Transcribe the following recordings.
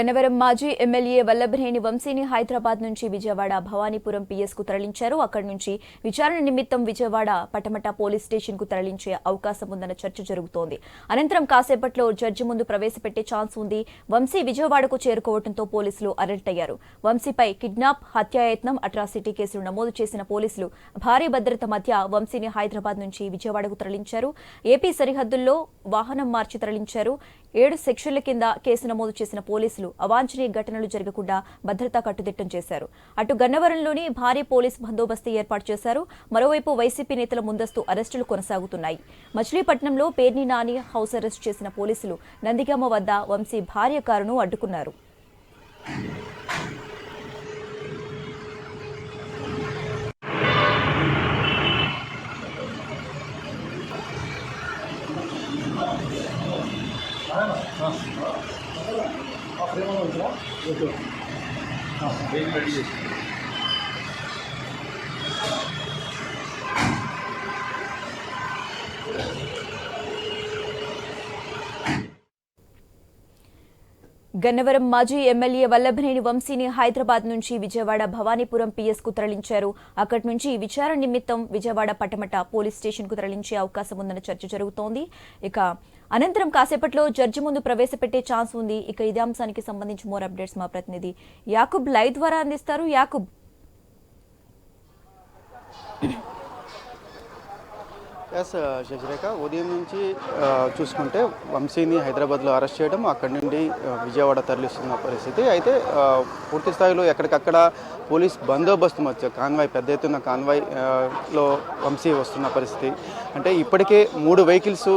గన్నవరం మాజీ ఎమ్మెల్యే వల్లభనేని వంశీని హైదరాబాద్ నుంచి విజయవాడ భవానీపురం పిఎస్కు తరలించారు. అక్కడి నుంచి విచారణ నిమిత్తం విజయవాడ పటమట పోలీస్ స్టేషన్కు తరలించే అవకాశం ఉందన్న చర్చ జరుగుతోంది. అనంతరం కాసేపట్లో జడ్జి ముందు ప్రవేశపెట్టే ఛాన్స్ ఉంది. వంశీ విజయవాడకు చేరుకోవడంతో పోలీసులు అరెస్ట్ అయ్యారు. వంశీపై కిడ్నాప్ హత్యాయత్నం అట్రాసిటీ కేసులు నమోదు చేసిన పోలీసులు భారీ భద్రత మధ్య వంశీని హైదరాబాద్ నుంచి విజయవాడకు తరలించారు. ఏపీ సరిహద్దుల్లో వాహనం మార్చి తరలించారు. ఏడు సెక్షన్ల కింద కేసు నమోదు చేసిన పోలీసులు అవాంఛనీయ ఘటనలు జరగకుండా భద్రతా కట్టుదిట్టం చేశారు. అటు గన్నవరంలోని భారీ పోలీస్ బందోబస్తు ఏర్పాటు చేశారు. మరోవైపు వైసీపీ నేతల ముందస్తు అరెస్టులు కొనసాగుతున్నాయి. మచిలీపట్నంలో పేర్ని నాని హౌస్ అరెస్ట్ చేసిన పోలీసులు నందిగామ వద్ద వంశీ భార్య కారును అడ్డుకున్నారు. రెడీ చేసి గన్నవరం మాజీ ఎమ్మెల్యే వల్లభనేని వంశీని హైదరాబాద్ నుంచి విజయవాడ భవానీపురం పిఎస్కు తరలించారు. అక్కడి నుంచి విచారణ నిమిత్తం విజయవాడ పటమట పోలీస్ స్టేషన్కు తరలించే అవకాశం ఉందన్న చర్చ జరుగుతోంది. ఇక అనంతరం కాసేపట్లో జడ్జి ముందు ప్రవేశపెట్టే ఛాన్స్ ఉంది. ఇక ఇదే అంశానికి సంబంధించి మోర్ అప్డేట్స్ మా ప్రతినిధి యాకుబ్ లైవ్ ద్వారా అందిస్తారు. యాకుబ్. ఎస్ శశిరేఖ uh, ఉదయం నుంచి uh, చూసుకుంటే వంశీని హైదరాబాద్లో అరెస్ట్ చేయడం అక్కడి నుండి uh, విజయవాడ తరలిస్తున్న పరిస్థితి. అయితే పూర్తి స్థాయిలో ఎక్కడికక్కడ పోలీస్ బందోబస్తు మధ్య కాన్వాయ్ పెద్ద ఎత్తున కాన్వాయ్లో వంశీ వస్తున్న పరిస్థితి. అంటే ఇప్పటికే మూడు వెహికల్స్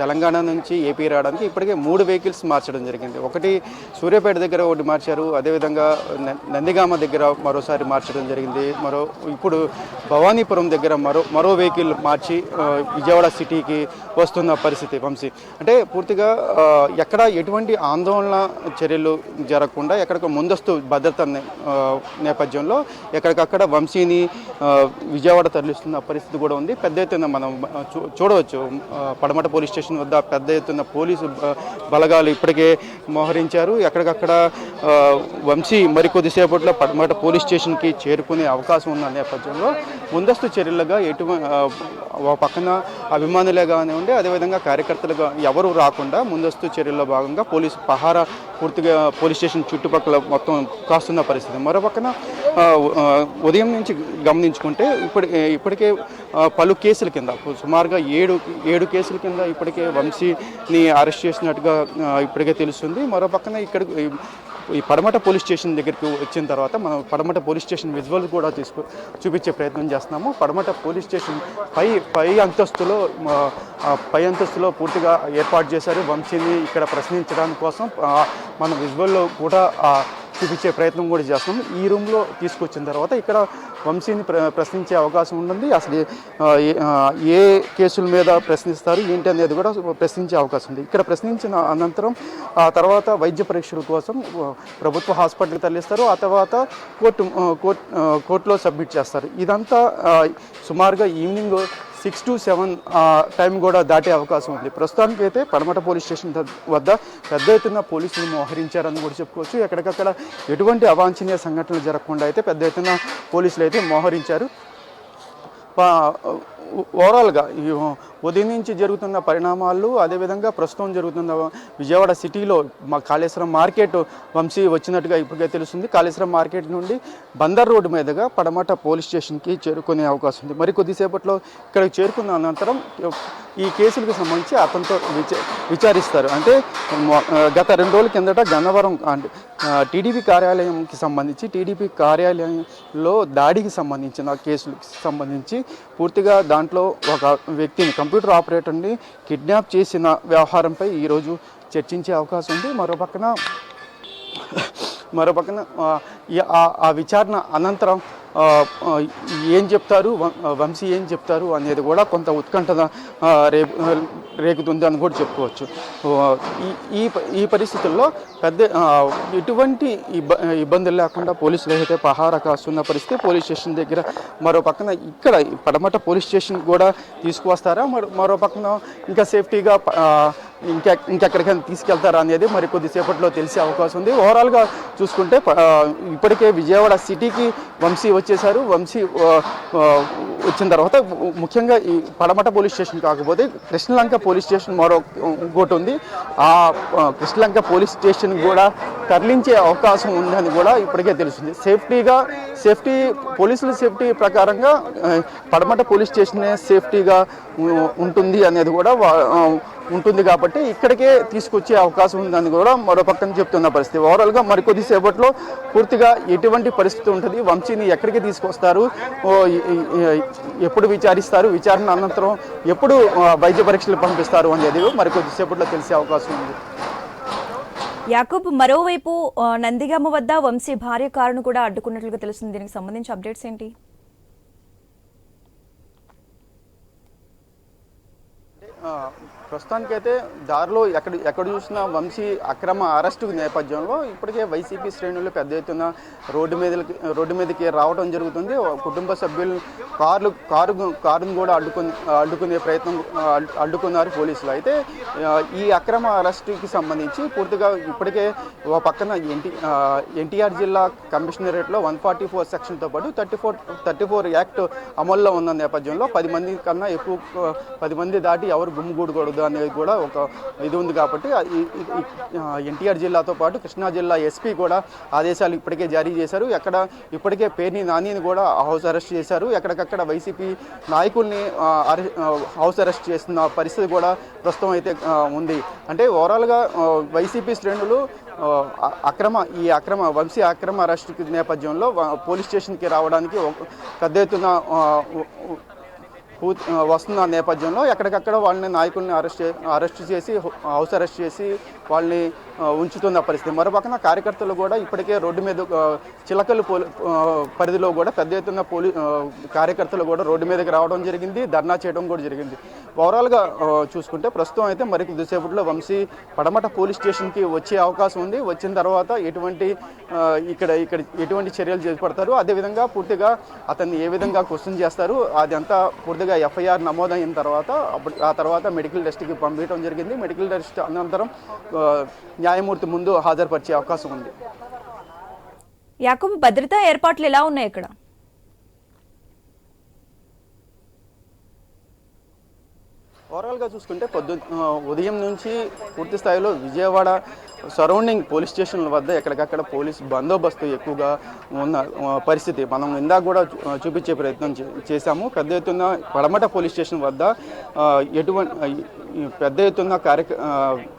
తెలంగాణ నుంచి ఏపీ రావడానికి ఇప్పటికే మూడు వెహికల్స్ మార్చడం జరిగింది. ఒకటి సూర్యాపేట దగ్గర ఒకటి మార్చారు. అదేవిధంగా నందిగామ దగ్గర మరోసారి మార్చడం జరిగింది. మరో ఇప్పుడు భవానీపురం దగ్గర మరో మరో వెహికల్ మార్చి విజయవాడ సిటీకి వస్తున్న పరిస్థితి వంశీ. అంటే పూర్తిగా ఎక్కడ ఎటువంటి ఆందోళన చర్యలు జరగకుండా ఎక్కడికి ముందస్తు భద్రత నే- నేపథ్యంలో ఎక్కడికక్కడ వంశీని విజయవాడ తరలిస్తున్న పరిస్థితి కూడా ఉంది. పెద్ద ఎత్తున మనం చూ- చూడవచ్చు. పడమట పోలీస్ స్టేషన్ వద్ద పెద్ద ఎత్తున పోలీసు బలగాలు ఇప్పటికే మోహరించారు. ఎక్కడికక్కడ వంశీ మరికొద్దిసేపట్లో పడమట పోలీస్ స్టేషన్కి చేరుకునే అవకాశం ఉన్న నేపథ్యంలో ముందస్తు చర్యలుగా ఎటువంటి పక్కన అభిమానులే కానివ్వండి అదేవిధంగా కార్యకర్తలుగా ఎవరు రాకుండా ముందస్తు చర్యల్లో భాగంగా పోలీసు పహారా పూర్తిగా పోలీస్ స్టేషన్ చుట్టుపక్కల మొత్తం కాస్తున్న పరిస్థితి. మరో పక్కన ఉదయం నుంచి గమనించుకుంటే ఇప్పటి ఇప్పటికే పలు కేసుల కింద సుమారుగా ఏడు ఏడు కేసుల కింద ఇప్పటికే వంశీని అరెస్ట్ చేసినట్టుగా ఇప్పటికే తెలుస్తుంది. మరో పక్కన ఇక్కడ ఈ పడమట పోలీస్ స్టేషన్ దగ్గరికి వచ్చిన తర్వాత మనం పడమట పోలీస్ స్టేషన్ విజువల్ కూడా తీసుకు చూపించే ప్రయత్నం చేస్తున్నాము. పడమట పోలీస్ స్టేషన్ పై పై అంతస్తులో పై అంతస్తులో పూర్తిగా ఏర్పాటు చేశారు. వంశీని ఇక్కడ ప్రశ్నించడానికి కోసం మన విజువల్లో కూడా చూపించే ప్రయత్నం కూడా చేస్తాం. ఈ రూమ్లో తీసుకొచ్చిన తర్వాత ఇక్కడ వంశీని ప్ర ప్రశ్నించే అవకాశం ఉంటుంది. అసలు ఏ- కేసుల మీద ప్రశ్నిస్తారు ఏంటి అనేది కూడా ప్రశ్నించే అవకాశం ఉంది. ఇక్కడ ప్రశ్నించిన అనంతరం ఆ తర్వాత వైద్య పరీక్షల కోసం ప్రభుత్వ హాస్పిటల్కి తరలిస్తారు. ఆ తర్వాత కోర్టు కోర్ట్ కోర్టులో సబ్మిట్ చేస్తారు. ఇదంతా సుమారుగా evening six to seven time కూడా దాటే అవకాశం ఉంది. ప్రస్తుతానికి అయితే పడమట పోలీస్ స్టేషన్ వద్ద పెద్ద ఎత్తున పోలీసులు మోహరించారని కూడా చెప్పుకోవచ్చు. ఎక్కడికక్కడ ఎటువంటి అవాంఛనీయ సంఘటనలు జరగకుండా అయితే పెద్ద ఎత్తున పోలీసులు అయితే మోహరించారు ఓవరాల్గా ఉదయం నుంచి జరుగుతున్న పరిణామాలు అదేవిధంగా ప్రస్తుతం జరుగుతున్న విజయవాడ సిటీలో మా కాళేశ్వరం మార్కెట్ వంశీ వచ్చినట్టుగా ఇప్పటికే తెలుస్తుంది. కాళేశ్వరం మార్కెట్ నుండి బందర్ రోడ్డు మీదుగా పడమట పోలీస్ స్టేషన్కి చేరుకునే అవకాశం ఉంది. మరి కొద్దిసేపట్లో ఇక్కడికి చేరుకున్న అనంతరం ఈ కేసులకు సంబంధించి అతనితో విచ విచారిస్తారు. అంటే గత రెండు రోజుల కిందట గన్నవరం అంటే టీడీపీ కార్యాలయంకి సంబంధించి టీడీపీ కార్యాలయంలో దాడికి సంబంధించిన కేసులకు సంబంధించి పూర్తిగా దాంట్లో ఒక వ్యక్తిని కంప్యూటర్ ఆపరేటర్ని కిడ్నాప్ చేసిన వ్యవహారంపై ఈరోజు చర్చించే అవకాశం ఉంది. మరో పక్కన మరో పక్కన ఆ, విచారణ అనంతరం ఏం చెప్తారు? వం- వంశీ ఏం చెప్తారు? అనేది కూడా కొంత ఉత్కంఠ రేపు రేగుతుంది అని కూడా చెప్పుకోవచ్చు. ఈ ఈ పరిస్థితుల్లో పెద్ద ఎటువంటి ఇబ్బ ఇబ్బందులు లేకుండా పోలీసులు అయితే పహారా కాస్తున్న పరిస్థితి పోలీస్ స్టేషన్ దగ్గర మరో పక్కన ఇక్కడ పడమట పోలీస్ స్టేషన్ కూడా తీసుకువస్తారా? మరో మరో పక్కన ఇంకా సేఫ్టీగా ఇంకా ఇంకెక్కడికైనా తీసుకెళ్తారా అనేది మరి కొద్దిసేపట్లో తెలిసే అవకాశం ఉంది. ఓవరాల్గా చూసుకుంటే ఇప్పటికే విజయవాడ సిటీకి వంశీ వచ్చేసారు వంశీ వచ్చిన తర్వాత ముఖ్యంగా ఈ పడమట పోలీస్ స్టేషన్ కాకపోతే కృష్ణలంక పోలీస్ స్టేషన్ మరో ఇంకోటి ఉంది. ఆ కృష్ణలంక పోలీస్ స్టేషన్ కూడా తరలించే అవకాశం ఉందని కూడా ఇప్పటికే తెలిసింది సేఫ్టీగా సేఫ్టీ పోలీసుల సేఫ్టీ ప్రకారంగా పడమట పోలీస్ స్టేషనే సేఫ్టీగా ఉంటుంది అనేది కూడా ఉంటుంది కాబట్టి ఇక్కడికే తీసుకొచ్చే అవకాశం ఉందని కూడా మరో పక్కన చెప్తున్న పరిస్థితి. ఓవరాల్గా మరికొద్ది సేపట్లో పూర్తిగా ఎటువంటి పరిస్థితి ఉంటుంది? వంశీని ఎక్కడికి తీసుకొస్తారు? ఎప్పుడు విచారిస్తారు? విచారణ అనంతరం ఎప్పుడు వైద్య పరీక్షలు పంపిస్తారు అనేది మరికొద్ది సేపట్లో తెలిసే అవకాశం ఉంది. యాకూబ్ మరోవైపు నందిగామ వద్ద వంశీ భార్య కారును కూడా అడ్డుకున్నట్లుగా తెలుస్తుంది. దీనికి సంబంధించి అప్డేట్స్ ఏంటి? ప్రస్తుతానికైతే దారిలో ఎక్కడ ఎక్కడ చూసినా వంశీ అక్రమ అరెస్టు నేపథ్యంలో ఇప్పటికే వైసీపీ శ్రేణులు పెద్ద ఎత్తున రోడ్డు మీదకి రోడ్డు మీదకి రావడం జరుగుతుంది. కుటుంబ సభ్యులు కార్లు కారు కారును కూడా అడ్డుకుని అడ్డుకునే ప్రయత్నం అడ్డుకున్నారు పోలీసులు. అయితే ఈ అక్రమ అరెస్టుకి సంబంధించి పూర్తిగా ఇప్పటికే ఓ పక్కన ఎన్టీ ఎన్టీఆర్ జిల్లా కమిషనరేట్లో వన్ ఫార్టీ ఫోర్ సెక్షన్తో పాటు thirty four thirty four act అమల్లో ఉన్న నేపథ్యంలో పది మంది కన్నా ఎక్కువ పది మంది దాటి ఎవరు గుమ్మిగూడకూడదు అనేది కూడా ఒక ఇది ఉంది కాబట్టి ఎన్టీఆర్ జిల్లాతో పాటు కృష్ణా జిల్లా ఎస్పీ కూడా ఆదేశాలు ఇప్పటికే జారీ చేశారు. ఎక్కడ ఇప్పటికే పేర్ని నానిని కూడా హౌస్ అరెస్ట్ చేశారు. ఎక్కడికక్కడ వైసీపీ నాయకుల్ని హౌస్ అరెస్ట్ చేస్తున్న పరిస్థితి కూడా ప్రస్తుతం అయితే ఉంది. అంటే ఓవరాల్గా వైసీపీ శ్రేణులు అక్రమ ఈ అక్రమ వంశీ అక్రమ అరెస్ట్ నేపథ్యంలో పోలీస్ స్టేషన్కి రావడానికి పెద్ద ఎత్తున వస్తున్న నేపథ్యంలో ఎక్కడికక్కడ వాళ్ళని నాయకుల్ని అరెస్ట్ అరెస్ట్ చేసి హౌస్ అరెస్ట్ చేసి వాళ్ళని ఉంచుతున్న పరిస్థితి. మరోపక్కన కార్యకర్తలు కూడా ఇప్పటికే రోడ్డు మీద చిలకలు పోలి పరిధిలో కూడా పెద్ద ఎత్తున పోలీ కార్యకర్తలు కూడా రోడ్డు మీదకి రావడం జరిగింది ధర్నా చేయడం కూడా జరిగింది. ఓవరాల్గా చూసుకుంటే ప్రస్తుతం అయితే మరి కొద్దిసేపట్లో వంశీ పడమట పోలీస్ స్టేషన్కి వచ్చే అవకాశం ఉంది. వచ్చిన తర్వాత ఎటువంటి ఇక్కడ ఇక్కడ ఎటువంటి చర్యలు చేపడతారు? అదేవిధంగా పూర్తిగా అతన్ని ఏ విధంగా క్వశ్చన్ చేస్తారు? అదంతా పూర్తిగా ఎఫ్ఐఆర్ నమోదైన తర్వాత అప్పుడు ఆ తర్వాత మెడికల్ టెస్ట్కి పంపించడం జరిగింది. మెడికల్ టెస్ట్ అనంతరం న్యాయమూర్తి ముందు హాజరుపరిచే అవకాశం ఉంది. యాకూబ్ భద్రతా ఏర్పాట్లు ఎలా ఉన్నాయి ఇక్కడ? ఓవరాల్గా చూసుకుంటే పొద్దు ఉదయం నుంచి పూర్తి స్థాయిలో విజయవాడ సరౌండింగ్ పోలీస్ స్టేషన్ల వద్ద ఎక్కడికక్కడ పోలీస్ బందోబస్తు ఎక్కువగా ఉన్న పరిస్థితి. మనం ఇందాక కూడా చూపించే ప్రయత్నం చేశాము. పెద్ద ఎత్తున పడమట పోలీస్ స్టేషన్ వద్ద ఎటువంటి పెద్ద ఎత్తున కార్యక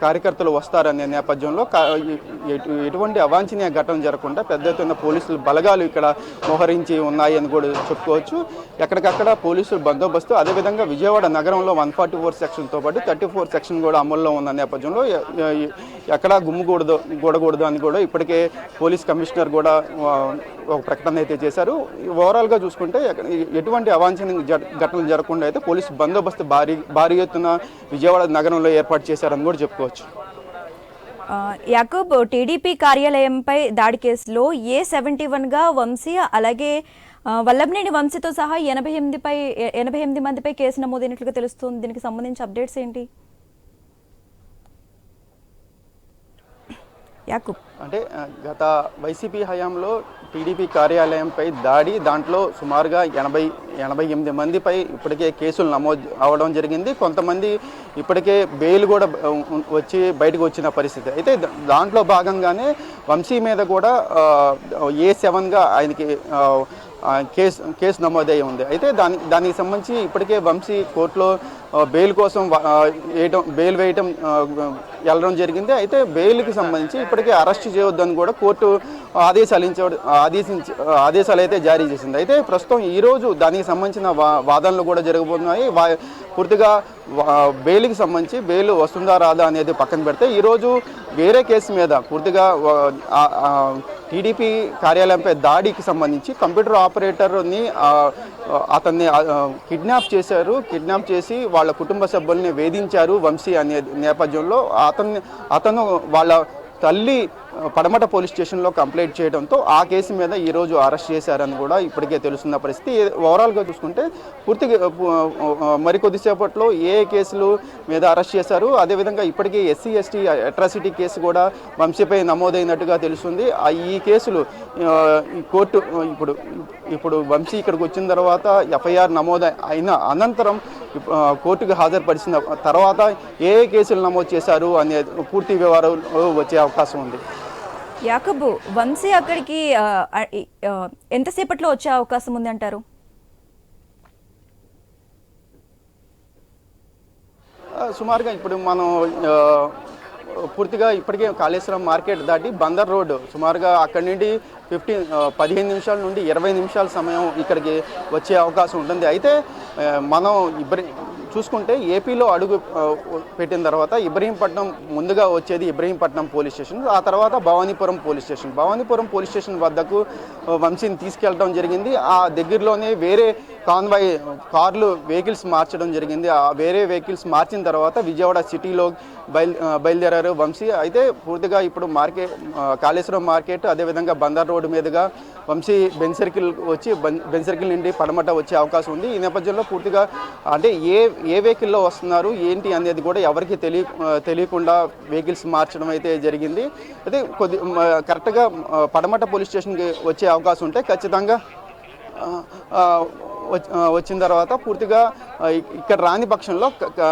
కార్యకర్తలు వస్తారనే నేపథ్యంలో కా- ఎటు- ఎటువంటి అవాంఛనీయ ఘటన జరగకుండా పెద్ద ఎత్తున పోలీసులు బలగాలు ఇక్కడ మోహరించి ఉన్నాయి అని కూడా చెప్పుకోవచ్చు. ఎక్కడికక్కడ పోలీసులు బందోబస్తు అదేవిధంగా విజయవాడ నగరంలో వన్ ఫార్టీ ఫోర్ సెక్షన్తో పాటు థర్టీ ఫోర్ సెక్షన్ కూడా అమల్లో ఉన్న నేపథ్యంలో ఎక్కడ గుమ్మకూడదు కూడకూడదు అని కూడా ఇప్పటికే పోలీస్ కమిషనర్ కూడా ఒక ప్రకటన అయితే చేశారు. ఓవరాల్గా చూసుకుంటే ఎటువంటి అవాంఛనీయ జ- ఘటనలు జరగకుండా అయితే పోలీస్ బందోబస్తు భారీ భారీ ఎత్తున విజయవాడ నగరంలో ఏర్పాటు చేశారని కూడా చెప్పుకోవచ్చు. యాకూబ్ టీడీపీ కార్యాలయంపై దాడి కేసులో ఏ సెవెంటీ వన్గా వంశీ అలాగే వల్లభనేని వంశీతో సహా ఎనభై ఎనిమిదిపై ఎనభై ఎనిమిది మందిపై కేసు నమోదైనట్లుగా తెలుస్తుంది. దీనికి సంబంధించి అప్డేట్స్ ఏంటి? యాకూబ్. అంటే గత వైసీపీ హయాంలో టీడీపీ కార్యాలయంపై దాడి దాంట్లో సుమారుగా ఎనభై ఎనభై ఎనిమిది మందిపై ఇప్పటికే కేసులు నమోదు అవడం జరిగింది. కొంతమంది ఇప్పటికే బెయిల్ కూడా వచ్చి బయటకు వచ్చిన పరిస్థితి. అయితే దాంట్లో భాగంగానే వంశీ మీద కూడా ఏ సెవెన్గా ఆయనకి కేసు కేసు నమోదయ్యి ఉంది. అయితే దాని దానికి సంబంధించి ఇప్పటికే వంశీ కోర్టులో బెయిల్ కోసం వేయటం బెయిల్ వేయటం వెళ్ళడం జరిగింది. అయితే బెయిల్కి సంబంధించి ఇప్పటికే అరెస్ట్ చేయొద్దని కూడా కోర్టు ఆదేశాలు ఆదేశించ ఆదేశాలు అయితే జారీ చేసింది. అయితే ప్రస్తుతం ఈరోజు దానికి సంబంధించిన వా- వాదనలు కూడా జరగబోతున్నాయి. వా పూర్తిగా బెయిల్కి సంబంధించి బెయిల్ వస్తుందా రాదా అనేది పక్కన పెడితే ఈరోజు వేరే కేసు మీద పూర్తిగా టీడీపీ కార్యాలయంపై దాడికి సంబంధించి కంప్యూటర్ ఆపరేటర్ని అతన్ని కిడ్నాప్ చేశారు. కిడ్నాప్ చేసి వాళ్ళ కుటుంబ సభ్యుల్ని వేధించారు వంశీ అనే నేపథ్యంలో అతన్ని అతను వాళ్ళ తల్లి పడమట పోలీస్ స్టేషన్లో కంప్లైంట్ చేయడంతో ఆ కేసు మీద ఈరోజు అరెస్ట్ చేశారని కూడా ఇప్పటికే తెలుస్తున్న పరిస్థితి. ఓవరాల్గా చూసుకుంటే పూర్తిగా మరికొద్దిసేపట్లో ఏ కేసులు మీద అరెస్ట్ చేశారు? అదేవిధంగా ఇప్పటికే ఎస్సీ ఎస్టీ అట్రాసిటీ కేసు కూడా వంశీపై నమోదైనట్టుగా తెలుస్తుంది. ఆ ఈ కేసులు కోర్టు ఇప్పుడు ఇప్పుడు వంశీ ఇక్కడికి వచ్చిన తర్వాత ఎఫ్ఐఆర్ నమోదు అయిన అనంతరం కోర్టుకు హాజరుపరిచిన తర్వాత ఏ ఏ కేసులు నమోదు చేశారు అనే పూర్తి వివరాలు వచ్చే అవకాశం ఉంది. యాకబు వంశీ అక్కడికి ఎంతసేపట్లో వచ్చే అవకాశం ఉంది అంటారు? సుమారుగా ఇప్పుడు మనం పూర్తిగా ఇప్పటికే కాళేశ్వరం మార్కెట్ దాటి బందర్ రోడ్ సుమారుగా అక్కడి నుండి ఫిఫ్టీన్ పదిహేను నిమిషాల నుండి ఇరవై నిమిషాల సమయం ఇక్కడికి వచ్చే అవకాశం ఉంటుంది. అయితే మనం ఇబ్రహీ చూసుకుంటే ఏపీలో అడుగు పెట్టిన తర్వాత ఇబ్రహీంపట్నం ముందుగా వచ్చేది ఇబ్రహీంపట్నం పోలీస్ స్టేషన్ ఆ తర్వాత Bhavanipuram police station. Bhavanipuram police station వద్దకు వంశీని తీసుకెళ్ళడం జరిగింది. ఆ దగ్గరలోనే వేరే కాన్వాయ్ కార్లు వెహికల్స్ మార్చడం జరిగింది. ఆ వేరే వెహికల్స్ మార్చిన తర్వాత విజయవాడ సిటీలో బయలు బయలుదేరారు వంశీ. అయితే పూర్తిగా ఇప్పుడు మార్కెట్ కాళేశ్వరం మార్కెట్ అదేవిధంగా బందర్ రోడ్డు మీదుగా వంశీ బెన్ సర్కిల్ వచ్చి బెన్- బెన్ సర్కిల్ నుండి పడమట వచ్చే అవకాశం ఉంది. ఈ నేపథ్యంలో పూర్తిగా అంటే ఏ ఏ వెహికల్లో వస్తున్నారు ఏంటి అనేది కూడా ఎవరికి తెలియ తెలియకుండా వెహికల్స్ మార్చడం అయితే జరిగింది. అయితే కొద్ది కరెక్ట్గా పడమట పోలీస్ స్టేషన్కి వచ్చే అవకాశం ఉంటే ఖచ్చితంగా వచ్చిన తర్వాత పూర్తిగా ఆ, ఇక్- ఇక్కడ రాని పక్షంలో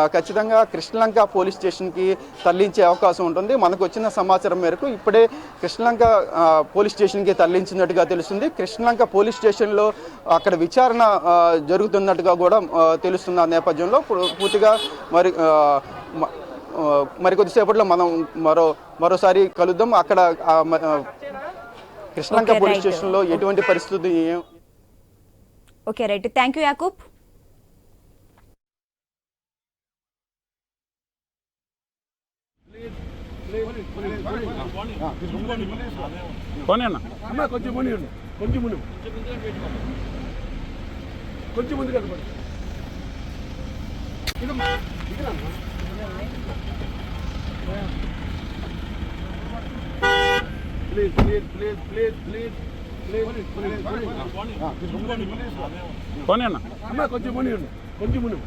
ఖచ్చితంగా కృష్ణలంక పోలీస్ స్టేషన్కి తరలించే అవకాశం ఉంటుంది. మనకు వచ్చిన సమాచారం మేరకు ఇప్పుడే కృష్ణలంక ఆ, పోలీస్ స్టేషన్కి తరలించినట్టుగా తెలుస్తుంది. కృష్ణలంక పోలీస్ స్టేషన్లో అక్కడ విచారణ ఆ, జరుగుతున్నట్టుగా కూడా ఆ, తెలుస్తున్న నేపథ్యంలో పూర్తిగా మరి ఆ, మ- ఆ, మరి కొద్దిసేపట్లో మనం మరో మరోసారి కలుద్దాం. అక్కడ ఆ, ఆ, కృష్ణలంక పోలీస్. స్టేషన్లో ఎటువంటి పరిస్థితి ఏం- okay right. Thank you Yakub. పోనీ అన్న అన్న కొంచెం కొంచెం కొంచెం ముందు కనపడు please please please please please please. పోనీ అన్న. అన్న కొంచెం ఉండు కొంచెం ముని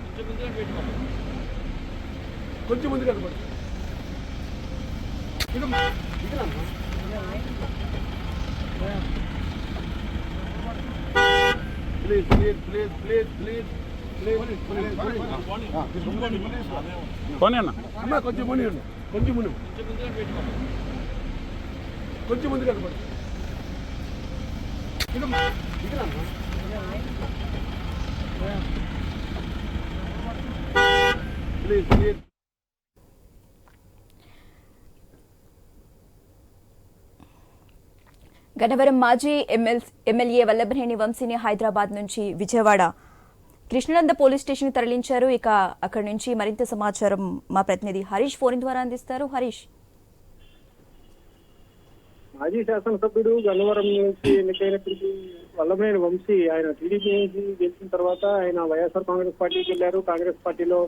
కొంచెం ముందు కనపడు please please please please please. పోనీ అన్న. అన్న కొంచెం ముని ఉండు కొంచెం ముని కొంచెం ముందు కనపడు గన్నవరం మాజీ ఎమ్మెల్యే వల్లభనేని వంశీని హైదరాబాద్ నుంచి విజయవాడ. కృష్ణానంద పోలీస్ స్టేషన్ తరలించారు. ఇక అక్కడి నుంచి మరింత సమాచారం మా ప్రతినిధి హరీష్ ఫోన్ ద్వారా అందిస్తారు. హరీష్. మాజీ శాసనసభ్యుడు గన్నవరం నుంచి ఎన్నికైనటువంటి వల్లభనేని వంశీ ఆయన టీడీపీ నుంచి గెలిచిన తర్వాత ఆయన వైఎస్ఆర్ కాంగ్రెస్ పార్టీకి వెళ్ళారు. కాంగ్రెస్ పార్టీలో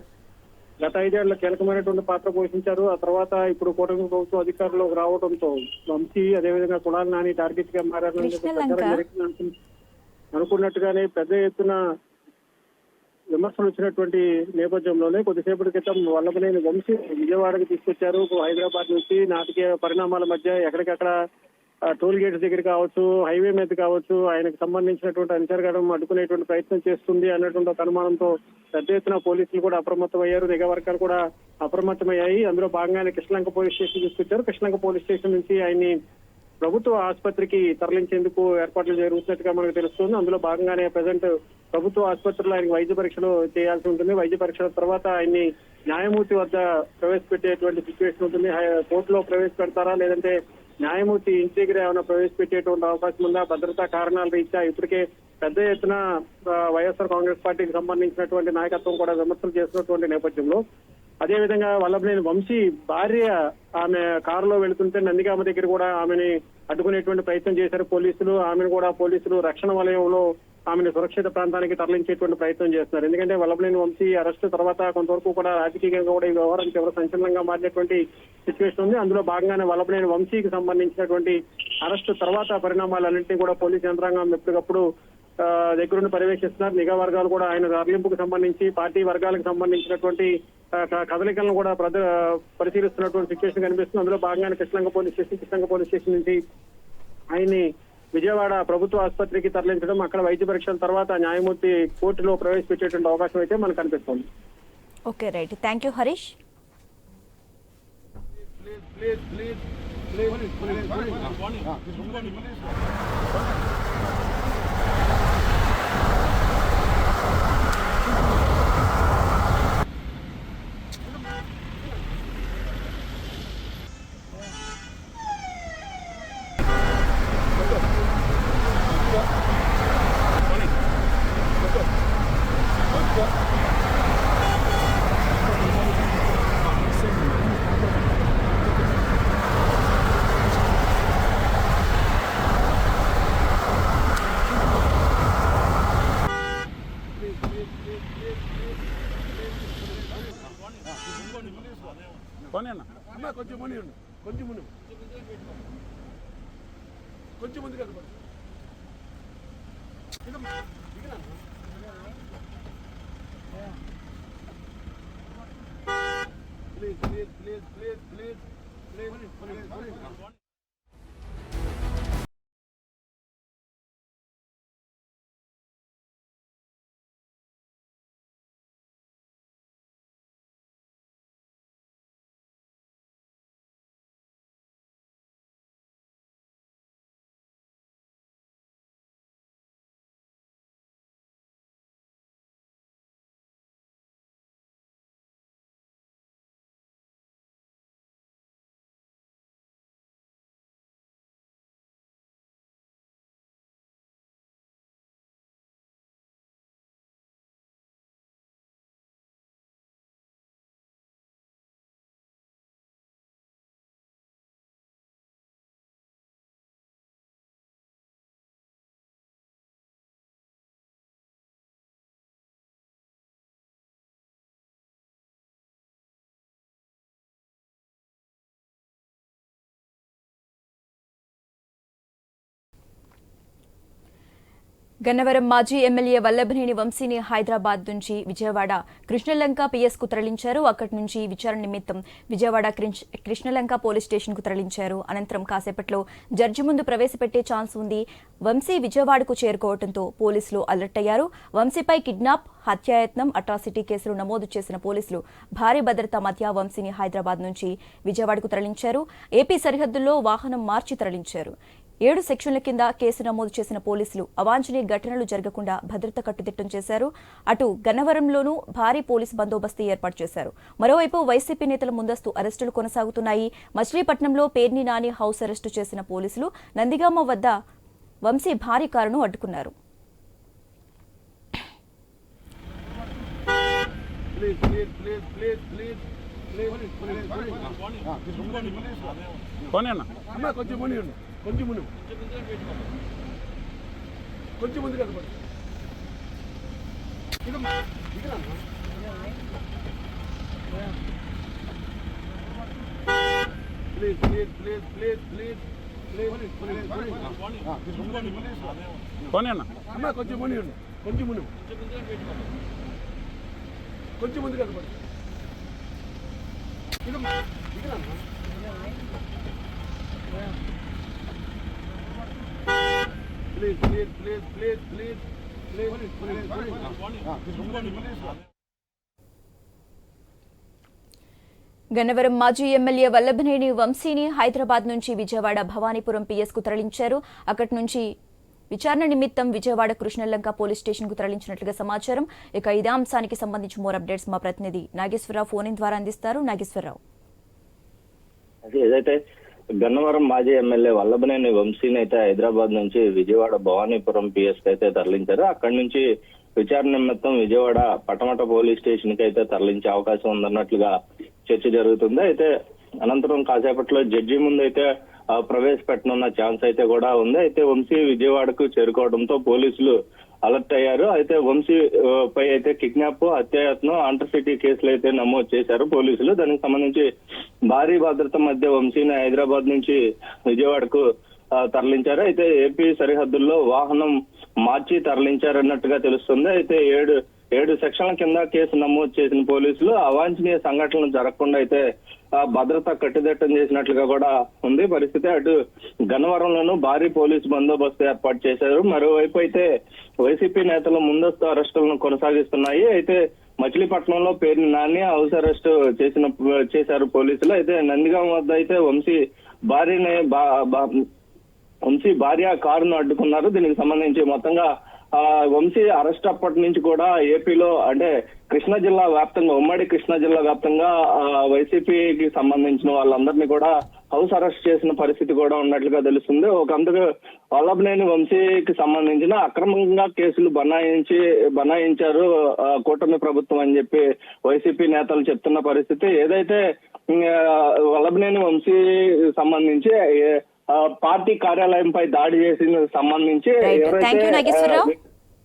గత ఐదేళ్ళ కీలకమైనటువంటి పాత్ర పోషించారు. ఆ తర్వాత ఇప్పుడు కూటమి ప్రభుత్వం అధికారంలోకి రావడంతో వంశీ అదేవిధంగా కులాల నాని టార్గెట్గా మారారని అనుకున్నట్టుగానే పెద్ద ఎత్తున విమర్శలు వచ్చినటువంటి నేపథ్యంలోనే కొద్దిసేపటి క్రితం వల్లభనేని వంశీ విజయవాడకి తీసుకొచ్చారు. హైదరాబాద్ నుంచి నాటకీయ పరిణామాల మధ్య ఎక్కడికక్కడ టోల్ గేట్స్ దగ్గర కావచ్చు హైవే మీద కావచ్చు ఆయనకు సంబంధించినటువంటి అంతర్గతం అడ్డుకునేటువంటి ప్రయత్నం చేస్తుంది అన్నటువంటి ఒక అనుమానంతో పెద్ద ఎత్తున పోలీసులు కూడా అప్రమత్తమయ్యారు. నిఘా వర్గాలు కూడా అప్రమత్తమయ్యాయి. అందులో భాగంగానే కృష్ణలంక పోలీస్ స్టేషన్ తీసుకొచ్చారు. కృష్ణలంక పోలీస్ స్టేషన్ నుంచి ఆయన్ని ప్రభుత్వ ఆసుపత్రికి తరలించేందుకు ఏర్పాట్లు జరుగుతున్నట్టుగా మనకు తెలుస్తుంది. అందులో భాగంగానే ప్రజెంట్ ప్రభుత్వ ఆసుపత్రిలో ఆయన వైద్య పరీక్షలు చేయాల్సి ఉంటుంది. వైద్య పరీక్షల తర్వాత ఆయన్ని న్యాయమూర్తి వద్ద ప్రవేశపెట్టేటువంటి సిచ్యువేషన్ ఉంటుంది. హై- కోర్టులో ప్రవేశపెడతారా? లేదంటే న్యాయమూర్తి ఇంటి దగ్గర ఏమైనా ప్రవేశపెట్టేటువంటి అవకాశం ఉందా? భద్రతా కారణాల రీత్యా ఇప్పటికే పెద్ద ఎత్తున వైఎస్ఆర్ కాంగ్రెస్ పార్టీకి సంబంధించినటువంటి నాయకత్వం కూడా విమర్శలు చేస్తున్నటువంటి నేపథ్యంలో అదేవిధంగా వల్లభనేని వంశీ భార్య ఆమె కారులో వెళుతుంటే నందిగామ దగ్గర కూడా ఆమెని అడ్డుకునేటువంటి ప్రయత్నం చేశారు పోలీసులు. ఆమెను కూడా పోలీసులు రక్షణ వలయంలో ఆమెను సురక్షిత ప్రాంతానికి తరలించేటువంటి ప్రయత్నం చేస్తున్నారు. ఎందుకంటే వల్లభనేని వంశీ అరెస్ట్ తర్వాత కొంతవరకు కూడా రాజకీయంగా కూడా ఈ వ్యవహారం తీవ్ర సంచలనంగా మారినటువంటి సిచ్యువేషన్ ఉంది. అందులో భాగంగానే వల్లభనేని వంశీకి సంబంధించినటువంటి అరెస్ట్ తర్వాత పరిణామాలన్నింటినీ కూడా పోలీసు యంత్రాంగం ఎప్పటికప్పుడు ఆ, దగ్గరుండి పర్యవేక్షిస్తున్నారు. నిఘా వర్గాలు కూడా ఆయన తరలింపుకు సంబంధించి పార్టీ వర్గాలకు సంబంధించినటువంటి కదలికలను కూడా ప్రద పరిశీలిస్తున్నటువంటి సిచ్యువేషన్ కనిపిస్తుంది అందులో భాగంగానే కృష్ణంగ పోలీస్ స్టేషన్ కృష్ణంగ పోలీస్ స్టేషన్ నుంచి ఆయన్ని విజయవాడ ప్రభుత్వ ఆసుపత్రికి తరలించడం అక్కడ వైద్య పరీక్షల తర్వాత న్యాయమూర్తి కోర్టులో ప్రవేశపెట్టేటువంటి అవకాశం అయితే మనకు కనిపిస్తుంది okay right thank you Harish Please, please, please, please, ముఖ్యమంత్రి గారు గన్నవరం మాజీ ఎమ్మెల్యే వల్లభనేని వంశీని హైదరాబాద్ నుంచి విజయవాడ కృష్ణలంక పిఎస్కు తరలించారు. అక్కడి నుంచి విచారణ నిమిత్తం విజయవాడ కృష్ణలంక పోలీస్ స్టేషన్కు తరలించారు. అనంతరం కాసేపట్లో జడ్జి ముందు ప్రవేశపెట్టే ఛాన్స్ ఉంది. వంశీ విజయవాడకు చేరుకోవడంతో పోలీసులు అలర్ట్ అయ్యారు. వంశీపై కిడ్నాప్ హత్యాయత్నం అట్రాసిటీ కేసులు నమోదు చేసిన పోలీసులు భారీ భద్రత మధ్య వంశీని హైదరాబాద్ నుంచి విజయవాడకు తరలించారు. ఏపీ సరిహద్దుల్లో వాహనం మార్చి తరలించారు. ఏడు సెక్షన్ల కింద కేసు నమోదు చేసిన పోలీసులు అవాంఛనీయ ఘటనలు జరగకుండా భద్రత కట్టుదిట్టం చేశారు. అటు గన్నవరంలోనూ భారీ పోలీసు బందోబస్తు ఏర్పాటు చేశారు. మరోవైపు వైసీపీ నేతల ముందస్తు అరెస్టులు కొనసాగుతున్నాయి. మచిలీపట్నంలో పేర్ని నాని హౌస్ అరెస్టు చేసిన పోలీసులు నందిగామ వద్ద వంశీ భారీ కారును అడ్డుకున్నారు. కొంచెం కొంచెం ముని కొంచెం ముందు కదా please please please please please. Please please పోనీ అన్న. అమ్మా కొంచెం ముని కొంచెం ముని కొంచెం ముందు కదా please please please please please please please Gannavaram మాజీ ఎమ్మెల్యే వల్లభనేని వంశీని హైదరాబాద్ నుంచి విజయవాడ భవానీపురం పిఎస్కు తరలించారు. అక్కడి నుంచి విచారణ నిమిత్తం విజయవాడ కృష్ణలంక పోలీస్ స్టేషన్కు తరలించినట్లుగా సమాచారం. ఇక ఇదే అంశానికి సంబంధించి మోర్ అప్డేట్స్ మా ప్రతినిధి నాగేశ్వరరావు ఫోన్ ఇన్ ద్వారా అందిస్తారు. నాగేశ్వరరావు. ఏదైతే గన్నవరం మాజీ ఎమ్మెల్యే వల్లభనేని వంశీని అయితే హైదరాబాద్ నుంచి విజయవాడ భవానీపురం పిఎస్కి అయితే తరలించారు. అక్కడి నుంచి విచారణ నిమిత్తం విజయవాడ పటమట పోలీస్ స్టేషన్కి అయితే తరలించే అవకాశం ఉందన్నట్లుగా చర్చ జరుగుతుంది. అయితే అనంతరం కాసేపట్లో జడ్జి ముందు అయితే ప్రవేశపెట్టనున్న ఛాన్స్ అయితే కూడా ఉంది. అయితే వంశీ విజయవాడకు చేరుకోవడంతో పోలీసులు అలర్ట్ అయ్యారు. అయితే వంశీ పై అయితే కిడ్నాప్ హత్యాయత్నం అంటర్ సిటీ కేసులు అయితే నమోదు చేశారు పోలీసులు. దానికి సంబంధించి భారీ భద్రత మధ్య వంశీని హైదరాబాద్ నుంచి విజయవాడకు తరలించారు. అయితే ఏపీ సరిహద్దుల్లో వాహనం మార్చి తరలించారన్నట్టుగా తెలుస్తుంది. అయితే ఏడు ఏడు సెక్షన్ల కింద కేసు నమోదు చేసిన పోలీసులు అవాంఛనీయ సంఘటనలు జరగకుండా అయితే భద్రత కట్టుదిట్టం చేసినట్లుగా కూడా ఉంది. పరిస్థితి అటు గన్నవరంలోనూ భారీ పోలీసు బందోబస్తు ఏర్పాటు చేశారు. మరోవైపు అయితే వైసీపీ నేతలు ముందస్తు అరెస్టులను కొనసాగిస్తున్నాయి. అయితే మచిలీపట్నంలో పేరుని నాని హౌస్ అరెస్ట్ చేసిన చేశారు పోలీసులు. అయితే నందిగాం వద్ద అయితే వంశీ భార్యని బా- బా- వంశీ భార్య కారును అడ్డుకున్నారు. దీనికి సంబంధించి మొత్తంగా వంశీ అరెస్ట్ అప్పటి నుంచి కూడా ఏపీలో అంటే కృష్ణా జిల్లా వ్యాప్తంగా ఉమ్మడి కృష్ణా జిల్లా వ్యాప్తంగా వైసీపీకి సంబంధించిన వాళ్ళందరినీ కూడా హౌస్ అరెస్ట్ చేసిన పరిస్థితి కూడా ఉన్నట్లుగా తెలుస్తుంది. ఒక అందుకు వల్లభనేని వంశీకి సంబంధించిన అక్రమంగా కేసులు బనాయించి బనాయించారు కూటమి ప్రభుత్వం అని చెప్పి వైసీపీ నేతలు చెప్తున్న పరిస్థితి. ఏదైతే వల్లభనేని వంశీ సంబంధించి పార్టీ కార్యాలయంపై దాడి చేసిన సంబంధించి ఎవరైతే